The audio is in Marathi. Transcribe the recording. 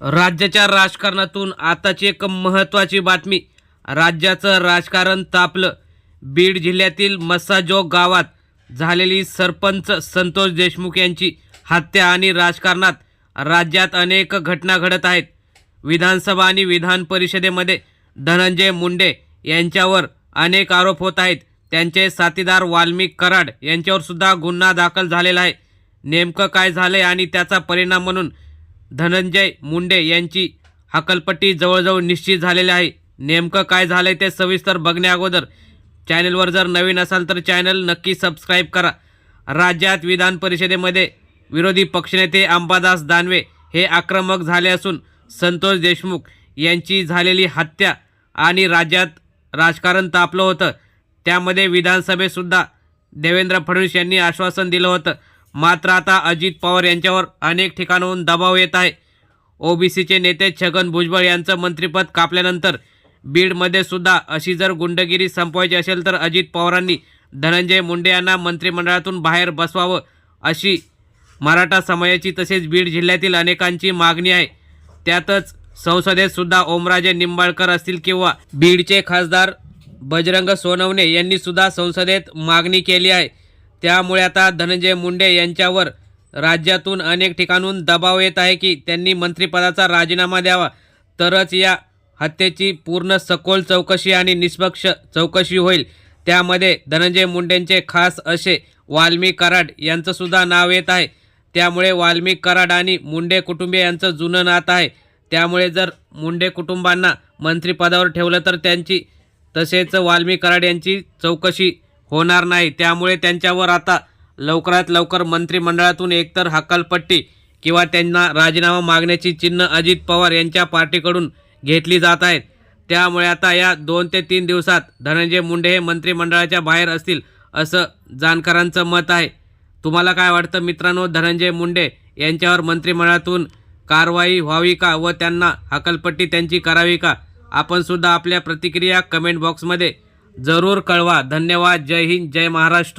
राज्याच्या राजकारणातून आताची एक महत्त्वाची बातमी. राज्याचं राजकारण तापलं. बीड जिल्ह्यातील मस्साजोग गावात झालेली सरपंच संतोष देशमुख यांची हत्या आणि राजकारणात राज्यात अनेक घटना घडत आहेत. विधानसभा आणि विधान परिषदेमध्ये धनंजय मुंडे यांच्यावर अनेक आरोप होत आहेत. त्यांचे साथीदार वाल्मिक कराड यांच्यावर सुद्धा गुन्हा दाखल झालेला आहे. नेमकं काय झालं आणि त्याचा परिणाम म्हणून धनंजय मुंडे यांची हकलपट्टी जवळजवळ निश्चित झालेली आहे. नेमकं काय झालंय ते सविस्तर बघण्या अगोदर. चॅनलवर जर नवीन असाल तर चॅनल नक्की सबस्क्राईब करा. राज्यात विधान परिषदेमध्ये विरोधी पक्षनेते अंबादास दानवे हे आक्रमक झाले असून संतोष देशमुख यांची झालेली हत्या आणि राज्यात राजकारण तापलं होतं. त्यामध्ये विधानसभेतसुद्धा देवेंद्र फडणवीस यांनी आश्वासन दिलं होतं. मात्र आता अजित पवार यांच्यावर अनेक ठिकाणाहून दबाव येत आहे. ओबीसीचे नेते छगन भुजबळ यांचं मंत्रिपद कापल्यानंतर बीडमध्ये सुद्धा अशी जर गुंडगिरी संपवायची असेल तर अजित पवारांनी धनंजय मुंडे यांना मंत्रिमंडळातून बाहेर बसवावं अशी मराठा समाजाची तसेच बीड जिल्ह्यातील अनेकांची मागणी आहे. त्यातच संसदेत सुद्धा ओमराजे निंबाळकर असतील किंवा बीडचे खासदार बजरंग सोनवणे यांनी सुद्धा संसदेत मागणी केली आहे. त्यामुळे आता धनंजय मुंडे यांच्यावर राज्यातून अनेक ठिकाणून दबाव येत आहे की त्यांनी मंत्रिपदाचा राजीनामा द्यावा. तरच या हत्येची पूर्ण सखोल चौकशी आणि निष्पक्ष चौकशी होईल. त्यामध्ये धनंजय मुंडेंचे खास असे वाल्मी कराड यांचंसुद्धा नाव येत आहे. त्यामुळे वाल्मी कराड आणि मुंडे कुटुंबीय यांचं जुनं नातं आहे. त्यामुळे जर मुंडे कुटुंबांना मंत्रिपदावर ठेवलं तर त्यांची तसेच वाल्मी कराड यांची चौकशी होणार नाही. त्यामुळे त्यांच्यावर आता लवकरात लवकर मंत्रिमंडळातून एकतर हकालपट्टी किंवा त्यांना राजीनामा मागण्याची चिन्ह अजित पवार यांच्या पार्टीकडून घेतली जात आहेत. त्यामुळे आता या दोन ते तीन दिवसात धनंजय मुंडे हे मंत्रिमंडळाच्या बाहेर असतील असं जाणकारांचं मत आहे. तुम्हाला काय वाटतं मित्रांनो? धनंजय मुंडे यांच्यावर मंत्रिमंडळातून कारवाई व्हावी का व त्यांना हकलपट्टी त्यांची करावी का? आपण सुद्धा आपल्या प्रतिक्रिया कमेंट बॉक्समध्ये जरूर कळवा. धन्यवाद. जय हिंद. जय महाराष्ट्र.